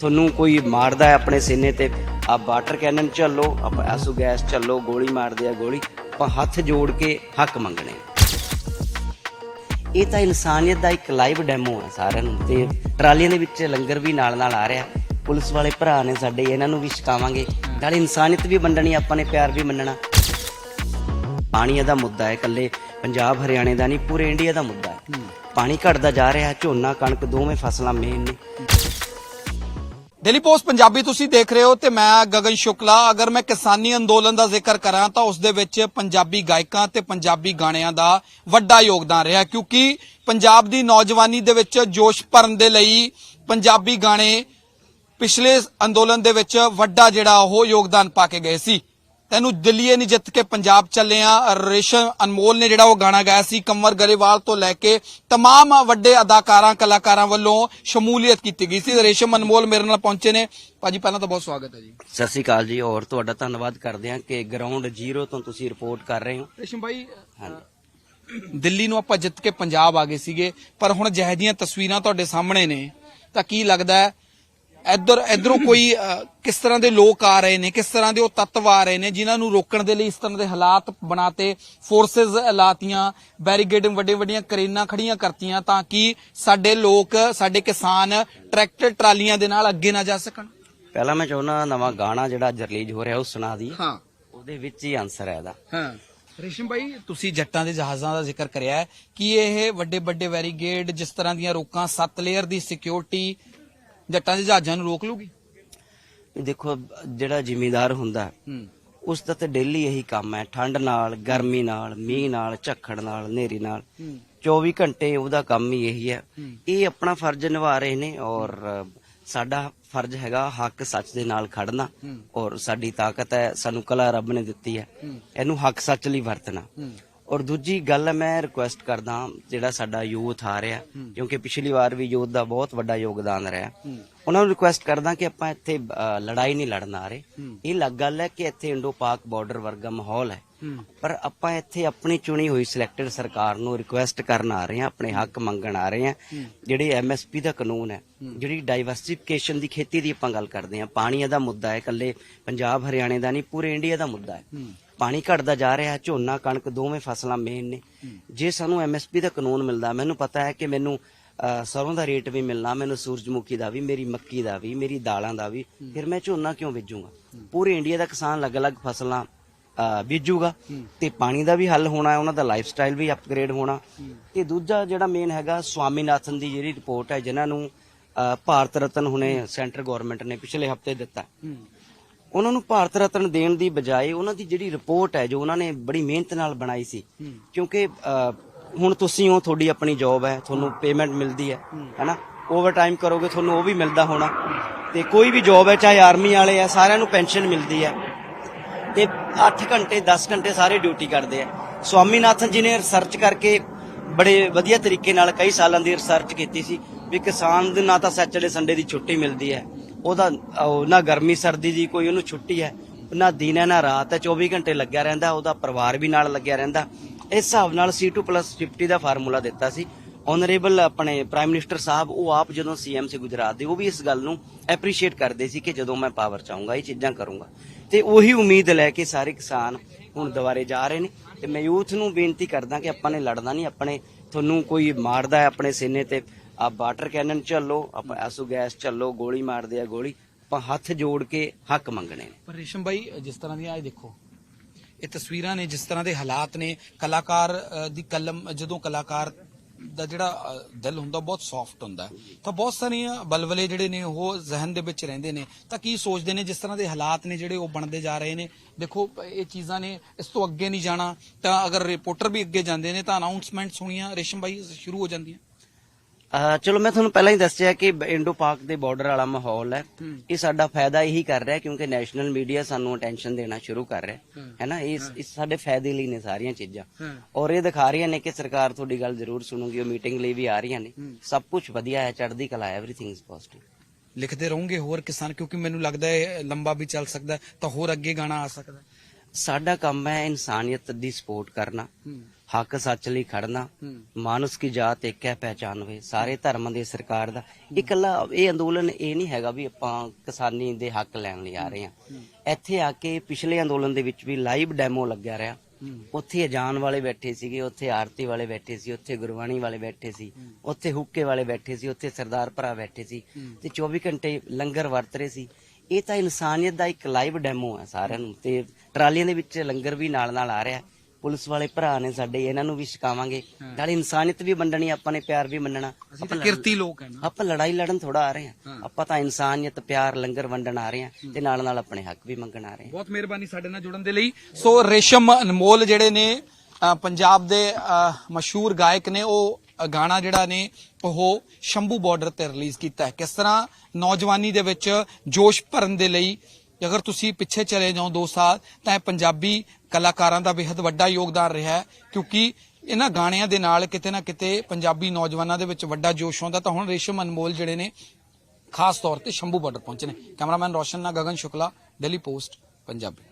ਤੁਹਾਨੂੰ ਕੋਈ ਮਾਰਦਾ ਹੈ ਆਪਣੇ ਸੀਨੇ ਤੇ ਆ ਵਾਟਰ ਕੈਨਨ ਚੱਲੋ ਆਪਾਂ ਐਸੋ ਗੈਸ ਚੱਲੋ ਗੋਲੀ ਮਾਰਦੇ ਆ ਗੋਲੀ ਆਪਾਂ ਹੱਥ ਜੋੜ ਕੇ ਹੱਕ ਮੰਗਣੇ। ਇਹ ਤਾਂ ਇਨਸਾਨੀਅਤ ਦਾ ਇੱਕ ਲਾਈਵ ਡੈਮੋ ਹੈ ਸਾਰਿਆਂ ਨੂੰ ਤੇ ਟਰਾਲੀਆਂ ਦੇ ਵਿੱਚ ਲੰਗਰ ਵੀ ਨਾਲ ਨਾਲ ਆ ਰਿਹਾ। ਪੁਲਿਸ ਵਾਲੇ ਭਰਾ ਨੇ ਸਾਡੇ ਇਹਨਾਂ ਨੂੰ ਵੀ ਛਕਾਵਾਂਗੇ। ਨਾਲੇ ਇਨਸਾਨੀਅਤ ਵੀ ਵੰਡਣੀ ਆਪਾਂ ਨੇ ਪਿਆਰ ਵੀ ਮੰਨਣਾ। ਪਾਣੀ ਦਾ ਮੁੱਦਾ ਹੈ ਇਕੱਲੇ ਪੰਜਾਬ ਹਰਿਆਣੇ ਦਾ ਨਹੀਂ ਪੂਰੇ ਇੰਡੀਆ ਦਾ ਮੁੱਦਾ ਹੈ। ਪਾਣੀ ਘਟਦਾ ਜਾ ਰਿਹਾ ਝੋਨਾ ਕਣਕ ਦੋਵੇਂ ਫਸਲਾਂ ਮੇਨ ਨੇ। ਡੇਲੀ ਪੋਸਟ ਪੰਜਾਬੀ ਤੁਸੀਂ ਦੇਖ ਰਹੇ ਹੋ ਤੇ ਮੈਂ ਗਗਨ ਸ਼ੁਕਲਾ। ਅਗਰ ਮੈਂ ਕਿਸਾਨੀ ਅੰਦੋਲਨ ਦਾ ਜ਼ਿਕਰ ਕਰਾਂ ਤਾਂ ਉਸ ਦੇ ਵਿੱਚ ਪੰਜਾਬੀ ਗਾਇਕਾਂ ਤੇ ਪੰਜਾਬੀ ਗਾਣਿਆਂ ਦਾ ਵੱਡਾ ਯੋਗਦਾਨ ਰਿਹਾ, ਕਿਉਂਕਿ ਪੰਜਾਬ ਦੀ ਨੌਜਵਾਨੀ ਦੇ ਵਿੱਚ ਜੋਸ਼ ਭਰਨ ਦੇ ਲਈ ਪੰਜਾਬੀ ਗਾਣੇ ਪਿਛਲੇ ਅੰਦੋਲਨ ਦੇ ਵਿੱਚ ਵੱਡਾ ਜਿਹੜਾ ਉਹ ਯੋਗਦਾਨ ਪਾ ਕੇ ਗਏ ਸੀ। ਤੈਨੂੰ ਦਿੱਲੀਏ ਨਹੀਂ ਜਿੱਤ ਕੇ ਪੰਜਾਬ ਚੱਲੇ ਆ ਰੇਸ਼ਮ ਅਨਮੋਲ ਨੇ ਜਿਹੜਾ ਉਹ ਗਾਣਾ ਗਾਇਆ ਸੀ ਕੰਵਰ ਗਰੇਵਾਲ ਤੋਂ ਲੈ ਕੇ तमाम ਵੱਡੇ ਅਦਾਕਾਰਾਂ ਕਲਾਕਾਰਾਂ ਵੱਲੋਂ ਸ਼ਮੂਲੀਅਤ ਕੀਤੀ ਗਈ ਸੀ ਰੇਸ਼ਮ ਅਨਮੋਲ ਮੇਰੇ ਨਾਲ ਪਹੁੰਚੇ ਨੇ ਭਾਜੀ ਪਹਿਲਾਂ ਤਾਂ ਬਹੁਤ ਸਵਾਗਤ ਹੈ ਜੀ ਸਤਿ ਸ਼੍ਰੀ ਅਕਾਲ ਜੀ ਔਰ ਤੁਹਾਡਾ ਧੰਨਵਾਦ ਕਰਦੇ ਹਾਂ ਕਿ ਗਰਾਊਂਡ ਜ਼ੀਰੋ ਤੋਂ ਤੁਸੀਂ ਰਿਪੋਰਟ ਕਰ ਰਹੇ ਹੋ ਰੇਸ਼ਮ ਭਾਈ ਹਾਂਜੀ ਦਿੱਲੀ ਨੂੰ ਆਪਾਂ ਜਿੱਤ ਕੇ ਪੰਜਾਬ ਆ ਗਏ ਸੀਗੇ ਪਰ ਹੁਣ ਜਿਹੋ ਜਿਹੀਆਂ ਤਸਵੀਰਾਂ ਤੁਹਾਡੇ ਸਾਹਮਣੇ ਨੇ ਤਾਂ ਕੀ ਲੱਗਦਾ ਹੈ ਇੱਧਰ ਇਧਰੋਂ ਕੋਈ ਕਿਸ ਤਰ੍ਹਾਂ ਦੇ ਲੋਕ ਆ ਰਹੇ ਨੇ ਕਿਸ ਤਰ੍ਹਾਂ ਦੇ ਉਹ ਤੱਤਵ ਆ ਰਹੇ ਨੇ ਜਿਨ੍ਹਾਂ ਨੂੰ ਰੋਕਣ ਦੇ ਲਈ ਇਸ ਤਰ੍ਹਾਂ ਦੇ ਹਾਲਾਤ ਬਣਾਤੇ ਫੋਰਸਸ ਲਾਤੀਆਂ ਬੈਰੀਗੇਡ ਵੱਡੇ ਵੱਡੀਆਂ ਕਰੇਨਾਂ ਖੜੀਆਂ ਕਰਤੀਆਂ ਤਾਂ ਕਿ ਸਾਡੇ ਲੋਕ ਸਾਡੇ ਕਿਸਾਨ ਟਰੈਕਟਰ ਟਰਾਲੀਆਂ ਦੇ ਨਾਲ ਅੱਗੇ ਨਾ ਜਾ ਸਕਣ। ਪਹਿਲਾਂ ਮੈਂ ਚਾਹੁੰਦਾ ਨਵਾਂ ਗਾਣਾ ਜਿਹੜਾ ਅੱਜ ਰਿਲੀਜ਼ ਹੋ ਰਿਹਾ ਉਹ ਸੁਣਾ ਦੀ ਹਾਂ। ਉਹਦੇ ਵਿੱਚ ਹੀ ਆਨਸਰ ਹੈ ਇਹਦਾ। ਹਾਂ। ਰੇਸ਼ਮ ਭਾਈ ਤੁਸੀਂ ਜੱਟਾਂ ਦੇ ਜਹਾਜ਼ਾਂ ਦਾ ਜ਼ਿਕਰ ਕਰਿਆ ਕਿ ਇਹ ਵੱਡੇ ਵੱਡੇ ਵੈਰੀਗੇਡ ਜਿਸ ਤਰ੍ਹਾਂ ਦੀਆਂ ਰੋਕਾਂ 7 ਲੇਅਰ ਦੀ ਸਿਕਿਉਰਿਟੀ ਜੱਟਾਂ ਦੇ ਜਹਾਜ਼ਾਂ ਨੂੰ ਰੋਕ ਲੂਗੀ? ਦੇਖੋ ਜਿਹੜਾ ਜ਼ਿਮੀਦਾਰ ਹੁੰਦਾ ਹੂੰ। ਉਸ ਦਾ ਤੇ ਡੇਲੀ ਇਹੀ ਕੰਮ ਹੈ। ਠੰਡ ਨਾਲ ਗਰਮੀ ਨਾਲ ਮੀਂਹ ਨਾਲ ਝੱਖੜ ਨਾਲ ਹਨੇਰੀ ਨਾਲ। ਹੂੰ। 24 ਘੰਟੇ ਉਹਦਾ ਕੰਮ ਹੀ ਇਹੀ ਹੈ। ਇਹ ਆਪਣਾ ਫਰਜ਼ ਨਿਭਾ ਰਹੇ ਨੇ ਔਰ ਸਾਡਾ ਫਰਜ਼ ਹੈਗਾ ਹੱਕ ਸੱਚ ਦੇ ਨਾਲ ਖੜਨਾ। ਔਰ ਸਾਡੀ ਤਾਕਤ ਹੈ ਸਾਨੂੰ ਕਲਾ ਰੱਬ ਨੇ ਦਿੱਤੀ ਹੈ। ਇਹਨੂੰ ਹੱਕ ਸੱਚ ਲਈ ਵਰਤਣਾ। ਔਰ ਦੂਜੀ ਗੱਲ ਮੈਂ ਰਿਕੁਐਸਟ ਕਰਦਾ ਜਿਹੜਾ ਸਾਡਾ ਯੂਥ ਆ ਰਿਹਾ ਕਿਉਂਕਿ ਪਿਛਲੀ ਵਾਰ ਵੀ ਯੂਥ ਦਾ ਬਹੁਤ ਵੱਡਾ ਯੋਗਦਾਨ ਰਿਹਾ। ਉਹਨਾਂ ਨੂੰ ਰਿਕੁਐਸਟ ਕਰਦਾ ਕਿ ਆਪਾਂ ਇੱਥੇ ਲੜਾਈ ਨਹੀਂ ਲੜਨ ਆ ਰਹੇ। ਇਹ ਲੱਗ ਗੱਲ ਹੈ ਕਿ ਇੱਥੇ ਇੰਡੋ ਪਾਕ ਬਾਰਡਰ ਵਰਗਾ ਮਾਹੌਲ ਹੈ। ਪਰ ਆਪਾਂ ਇੱਥੇ ਆਪਣੀ ਚੁਣੀ ਹੋਈ ਸਿਲੈਕਟਡ ਸਰਕਾਰ ਨੂੰ ਰਿਕੁਐਸਟ ਕਰਨ ਆ ਰਹੇ ਹਾਂ ਆਪਣੇ ਹੱਕ ਮੰਗਣ ਆ ਰਹੇ ਹਾਂ। ਜਿਹੜੇ ਐਮਐਸਪੀ ਦਾ ਕਾਨੂੰਨ ਹੈ ਜਿਹੜੀ ਡਾਈਵਰਸਿਫਿਕੇਸ਼ਨ ਦੀ ਖੇਤੀ ਦੀ ਆਪਾਂ ਗੱਲ ਕਰਦੇ ਹਾਂ। ਪਾਣੀ ਦਾ ਮੁੱਦਾ ਹੈ ਇਕੱਲੇ ਪੰਜਾਬ ਹਰਿਆਣੇ ਦਾ ਨਹੀਂ ਪੂਰੇ ਇੰਡੀਆ ਦਾ ਮੁੱਦਾ ਹੂੰ। ਪਾਣੀ ਘਟਦਾ ਜਾ ਰਿਹਾ ਝੋਨਾ ਕਣਕ ਦੋਵੇਂ ਫਸਲਾਂ ਮੇਨ ਨੇ। ਜੇ ਸਾਨੂੰ ਐਮਐਸਪੀ ਦਾ ਕਾਨੂੰਨ ਮਿਲਦਾ ਮੈਨੂੰ ਪਤਾ ਹੈ ਕਿ ਮੈਨੂੰ ਸਰੋਂ ਦਾ ਰੇਟ ਵੀ ਮਿਲਣਾ ਮੈਨੂੰ ਸੂਰਜਮੁਖੀ ਦਾ ਵੀ ਮੇਰੀ ਮੱਕੀ ਦਾ ਵੀ ਮੇਰੀ ਦਾਲਾਂ ਦਾ ਵੀ ਫਿਰ ਮੈਂ ਝੋਨਾ ਕਿਉਂ ਬੀਜੂਗਾ ਪੂਰੇ ਇੰਡੀਆ ਦਾ ਕਿਸਾਨ ਅਲੱਗ-ਅਲੱਗ ਫਸਲਾਂ ਬੀਜੂਗਾ। ਤੇ ਪਾਣੀ ਦਾ ਵੀ ਹੱਲ ਹੋਣਾ ਹੈ ਉਹਨਾਂ ਦਾ ਲਾਈਫ ਸਟਾਈਲ ਵੀ ਅਪਗ੍ਰੇਡ ਹੋਣਾ। ਤੇ ਦੂਜਾ ਜਿਹੜਾ ਮੇਨ ਹੈਗਾ ਸਵਾਮੀਨਾਥਨ ਦੀ ਜਿਹੜੀ ਰਿਪੋਰਟ ਹੈ ਜਿਨ੍ਹਾਂ ਨੂੰ ਭਾਰਤ ਰਤਨ ਹੁਣੇ ਸੈਂਟਰ ਗਵਰਨਮੈਂਟ ਨੇ ਪਿਛਲੇ ਹਫ਼ਤੇ ਦਿੱਤਾ। ਉਹਨਾਂ ਨੂੰ ਭਾਰਤ ਰਤਨ ਦੇਣ ਦੀ ਬਜਾਏ ਉਹਨਾਂ ਦੀ ਜਿਹੜੀ ਰਿਪੋਰਟ ਹੈ ਜੋ ਉਹਨਾਂ ਨੇ ਬੜੀ ਮਿਹਨਤ ਨਾਲ ਬਣਾਈ ਸੀ ਕਿਉਂਕਿ ਹੁਣ ਤੁਸੀਂ ਹੋ ਤੁਹਾਡੀ ਆਪਣੀ ਜੌਬ ਹੈ ਤੁਹਾਨੂੰ ਪੇਮੈਂਟ ਮਿਲਦੀ ਹੈ ਹੈਨਾ? ਓਵਰ ਟਾਈਮ ਕਰੋਗੇ ਤੁਹਾਨੂੰ ਉਹ ਵੀ ਮਿਲਦਾ ਹੋਣਾ। ਤੇ ਕੋਈ ਵੀ ਜੌਬ ਹੈ ਚਾਹੇ ਆਰਮੀ ਵਾਲੇ ਆ ਸਾਰਿਆਂ ਨੂੰ ਪੈਨਸ਼ਨ ਮਿਲਦੀ ਹੈ। ਤੇ 8 ਘੰਟੇ 10 ਘੰਟੇ ਸਾਰੇ ਡਿਊਟੀ ਕਰਦੇ ਆ ਸਵਾਮੀਨਾਥਨ ਜੀ ਨੇ ਰਿਸਰਚ ਕਰਕੇ ਬੜੇ ਵਧੀਆ ਤਰੀਕੇ ਨਾਲ ਕਈ ਸਾਲਾਂ ਦੀ ਰਿਸਰਚ ਕੀਤੀ ਸੀ ਵੀ ਕਿਸਾਨ ਦੇ ਨਾ ਤਾਂ ਸੈਚਰਡੇ ਸੰਡੇ ਦੀ ਛੁੱਟੀ ਮਿਲਦੀ ਹੈ। ਉਹਦਾ, ਉਹ ਨਾ ਗਰਮੀ, ਸਰਦੀ ਦੀ ਕੋਈ ਉਹਨੂੰ ਛੁੱਟੀ ਹੈ, ਨਾ ਦਿਨ ਹੈ, ਨਾ ਰਾਤ ਹੈ 24 ਘੰਟੇ ਲੱਗਿਆ ਰਹਿੰਦਾ, ਉਹਦਾ ਪਰਿਵਾਰ ਵੀ ਨਾਲ ਲੱਗਿਆ ਰਹਿੰਦਾ। ਇਸ ਹਿਸਾਬ ਨਾਲ C2+50 ਦਾ ਫਾਰਮੂਲਾ ਦਿੱਤਾ ਸੀ। ਆਨਰੇਬਲ ਆਪਣੇ ਪ੍ਰਾਈਮ ਮਿਨਿਸਟਰ ਸਾਹਿਬ, ਉਹ ਆਪ ਜਦੋਂ ਸੀਐਮ ਸੀ ਗੁਜਰਾਤ ਦੇ, ਉਹ ਵੀ ਇਸ ਗੱਲ ਨੂੰ ਐਪਰੀਸ਼ੀਏਟ ਕਰਦੇ ਸੀ ਕਿ ਜਦੋਂ ਮੈਂ ਪਾਵਰ ਚਾਹੂੰਗਾ ਇਹ ਚੀਜ਼ਾਂ ਕਰੂੰਗਾ। ਤੇ ਉਹੀ ਉਮੀਦ ਲੈ ਕੇ ਸਾਰੇ ਕਿਸਾਨ ਹੁਣ ਦੁਬਾਰੇ ਜਾ ਰਹੇ ਨੇ। ਤੇ ਮੈਂ ਯੂਥ ਨੂੰ ਬੇਨਤੀ ਕਰਦਾ ਕਿ ਆਪਾਂ ਨੇ ਲੜਨਾ ਨਹੀਂ, ਆਪਣੇ ਤੁਹਾਨੂੰ ਕੋਈ ਮਾਰਦਾ ਹੈ ਆਪਣੇ ਸੀਨੇ ਤੇ ਆ ਵਾਟਰ ਕੈਨਨ ਚੱਲੋ ਆਪਾਂ ਐਸੋ ਗੈਸ ਚੱਲੋ ਗੋਲੀ ਮਾਰਦੇ ਆ ਗੋਲੀ ਆਪਾਂ ਹੱਥ ਜੋੜ ਕੇ ਹੱਕ ਮੰਗਣੇ ਨੇ। ਪਰ ਰੇਸ਼ਮ ਭਾਈ ਜਿਸ ਤਰ੍ਹਾਂ ਦੀਆਂ ਇਹ ਦੇਖੋ ਇਹ ਤਸਵੀਰਾਂ ਨੇ ਜਿਸ ਤਰ੍ਹਾਂ ਦੇ ਹਾਲਾਤ ਨੇ ਕਲਾਕਾਰ ਦੀ ਕਲਮ ਜਦੋਂ ਕਲਾਕਾਰ ਦਾ ਜਿਹੜਾ ਦਿਲ ਹੁੰਦਾ ਬਹੁਤ ਸੌਫਟ ਹੁੰਦਾ। ਤਾਂ ਬਹੁਤ ਸਾਰੀਆਂ ਬਲਵਲੇ ਜਿਹੜੇ ਨੇ ਉਹ ਜ਼ਿਹਨ ਦੇ ਵਿੱਚ ਰਹਿੰਦੇ ਨੇ। ਤਾਂ ਕੀ ਸੋਚਦੇ ਨੇ ਜਿਸ ਤਰ੍ਹਾਂ ਦੇ ਹਾਲਾਤ ਨੇ ਜਿਹੜੇ ਉਹ ਬਣਦੇ ਜਾ ਰਹੇ ਨੇ? ਦੇਖੋ ਇਹ ਚੀਜ਼ਾਂ ਨੇ ਇਸ ਤੋਂ ਅੱਗੇ ਨਹੀਂ ਜਾਣਾ। ਤਾਂ ਅਗਰ ਰਿਪੋਰਟਰ ਵੀ ਅੱਗੇ ਜਾਂਦੇ ਨੇ ਤਾਂ ਅਨਾਉਂਸਮੈਂਟ ਸੁਣੀਆਂ ਰੇਸ਼ਮ ਭਾਈ ਸ਼ੁਰੂ ਹੋ ਜਾਂਦੀਆਂ। ਅਹ ਚਲੋ ਮੈਂ ਤੁਹਾਨੂੰ ਪਹਿਲਾਂ ਹੀ ਦੱਸਿਆ ਕਿ ਇੰਡੋ ਪਾਕ ਦੇ ਬਾਰਡਰ ਵਾਲਾ ਮਾਹੌਲ ਹੈ। ਇਹ ਸਾਡਾ ਫਾਇਦਾ ਇਹੀ ਕਰ ਰਿਹਾ ਕਿਉਂਕਿ ਨੈਸ਼ਨਲ ਮੀਡੀਆ ਸਾਨੂੰ ਅਟੈਂਸ਼ਨ ਦੇਣਾ ਸ਼ੁਰੂ ਕਰ ਰਿਹਾ ਹੂੰ। ਨਾ ਇਹ ਇਹ ਸਾਡੇ ਫਾਇਦੇ ਲਈ ਨੇ ਸਾਰੀਆਂ ਚੀਜ਼ਾਂ ਔਰ ਇਹ ਦਿਖਾ ਰਹੀਆਂ ਨੇ ਕਿ ਸਰਕਾਰ ਤੁਹਾਡੀ ਗੱਲ ਜ਼ਰੂਰ ਸੁਣੂਗੀ ਉਹ ਮੀਟਿੰਗ ਲਈ ਵੀ ਆ ਰਹੀਆਂ ਨੇ। ਸਭ ਕੁਝ ਵਧੀਆ ਹੈ ਚੜ੍ਹਦੀ ਕਲਾ ਹੈ ਐਵਰੀਥਿੰਗ ਇਜ਼ ਪੋਜ਼ਿਟਿਵ ਲਿਖਦੇ ਰਹੋਗੇ ਹੋਰ ਕਿਸਾਨ ਕਿਉਂਕਿ ਮੈਨੂੰ ਲੱਗਦਾ ਹੈ ਲੰਬਾ ਵੀ ਚੱਲ ਸਕਦਾ ਹੈ, ਤਾਂ ਹੋਰ ਅੱਗੇ ਗਾਣਾ ਆ ਸਕਦਾ ਹੈ। ਸਾਡਾ ਕੰਮ ਹੈ ਇਨਸਾਨੀਅਤ ਦੀ ਸਪੋਰਟ ਕਰਨਾ ਹੱਕ ਸੱਚ ਲਈ ਖੜਨਾ ਮਾਨੁਸ ਕੀ ਜਾਤ ਇੱਕ ਹੈ ਪਹਿਚਾਨ ਵੇ। ਸਾਰੇ ਧਰਮਾਂ ਦੇ ਸਰਕਾਰ ਦਾ। ਇਕੱਲਾ ਇਹ ਅੰਦੋਲਨ ਇਹ ਨਹੀਂ ਹੈਗਾ ਵੀ ਆਪਾਂ ਕਿਸਾਨੀ ਦੇ ਹੱਕ ਲੈਣ ਲਈ ਆ ਰਹੇ ਹਾਂ। ਇੱਥੇ ਆ ਕੇ ਪਿਛਲੇ ਅੰਦੋਲਨ ਦੇ ਵਿੱਚ ਵੀ ਲਾਈਵ ਡੈਮੋ ਲੱਗਿਆ ਰਿਹਾ। ਉੱਥੇ ਅਜਾਨ ਵਾਲੇ ਬੈਠੇ ਸੀਗੇ ਉੱਥੇ ਆਰਤੀ ਵਾਲੇ ਬੈਠੇ ਸੀ ਉੱਥੇ ਗੁਰਬਾਣੀ ਵਾਲੇ ਬੈਠੇ ਸੀ ਉੱਥੇ ਹੁੱਕੇ ਵਾਲੇ ਬੈਠੇ ਸੀ ਉੱਥੇ ਸਰਦਾਰ ਭਰਾ ਬੈਠੇ ਸੀ ਤੇ 24 ਘੰਟੇ ਲੰਗਰ ਵਰਤ ਰਹੇ ਸੀ। ਇਹ ਤਾਂ ਇਨਸਾਨੀਅਤ ਦਾ ਇੱਕ ਲਾਈਵ ਡੈਮੋ ਹੈ ਸਾਰਿਆਂ ਨੂੰ ਤੇ ਟਰਾਲੀਆਂ ਦੇ ਵਿੱਚ ਲੰਗਰ ਵੀ ਨਾਲ ਨਾਲ ਆ ਰਿਹਾ। ਪੁਲਿਸ ਵਾਲੇ ਭਰਾ ਨੇ ਸਾਡੇ ਇਹਨਾਂ ਨੂੰ ਵੀ ਸਿਖਾਵਾਂਗੇ ਨਾਲੇ ਇਨਸਾਨੀਅਤ ਵੀ ਮੰਨਣੀ ਆਪਾਂ ਨੇ ਪਿਆਰ ਵੀ ਮੰਨਣਾ ਤਾਂ ਕਿਰਤੀ ਲੋਕ ਹੈ ਨਾ। ਆਪਾਂ ਲੜਾਈ ਲੜਨ ਥੋੜਾ ਆ ਰਹੇ ਹਾਂ। ਆਪਾਂ ਤਾਂ ਇਨਸਾਨੀਅਤ ਪਿਆਰ ਲੰਗਰ ਵੰਡਣ ਆ ਰਹੇ ਹਾਂ ਤੇ ਨਾਲ ਨਾਲ ਆਪਣੇ ਹੱਕ ਵੀ ਮੰਗਣ ਆ ਰਹੇ ਹਾਂ। ਬਹੁਤ ਮਿਹਰਬਾਨੀ ਸਾਡੇ ਨਾਲ ਜੁੜਨ ਦੇ ਲਈ। ਸੋ ਰੇਸ਼ਮ ਅਨਮੋਲ ਜਿਹੜੇ ਨੇ ਪੰਜਾਬ ਦੇ ਮਸ਼ਹੂਰ ਗਾਇਕ ਨੇ ਉਹ ਗਾਣਾ ਜਿਹੜਾ ਨੇ ਉਹ ਸ਼ੰਭੂ ਬਾਰਡਰ ਤੇ ਰਿਲੀਜ਼ ਕੀਤਾ ਹੈ। ਕਿਸ ਤਰ੍ਹਾਂ ਨੌਜਵਾਨੀ ਦੇ ਵਿੱਚ ਜੋਸ਼ ਭਰਨ ਦੇ ਲਈ ਅਗਰ ਤੁਸੀਂ ਪਿੱਛੇ ਚਲੇ ਜਾਓ 2 ਸਾਲ, ਤਾਂ ਇਹ ਪੰਜਾਬੀ ਕਲਾਕਾਰਾਂ ਦਾ ਬੇहद ਵੱਡਾ ਯੋਗਦਾਨ ਰਿਹਾ ਹੈ, ਕਿਉਂਕਿ ਇਹਨਾਂ ਗਾਣਿਆਂ ਦੇ ਨਾਲ ਕਿਤੇ ਨਾ ਕਿਤੇ ਪੰਜਾਬੀ ਨੌਜਵਾਨਾਂ ਦੇ ਵਿੱਚ ਵੱਡਾ ਜੋਸ਼ ਆਉਂਦਾ, ਤਾਂ ਹੁਣ ਰੇਸ਼ਮ ਅਨਮੋਲ ਜਿਹੜੇ ਨੇ, ਖਾਸ ਤੌਰ ਤੇ ਸ਼ੰਭੂ ਬਾਰਡਰ ਪਹੁੰਚੇ ਨੇ। ਕੈਮਰਾਮੈਨ ਰੋਸ਼ਨ ਨਾਲ ਗਗਨ ਸ਼ੁਕਲਾ ਦਿੱਲੀ ਪੋਸਟ ਪੰਜਾਬੀ।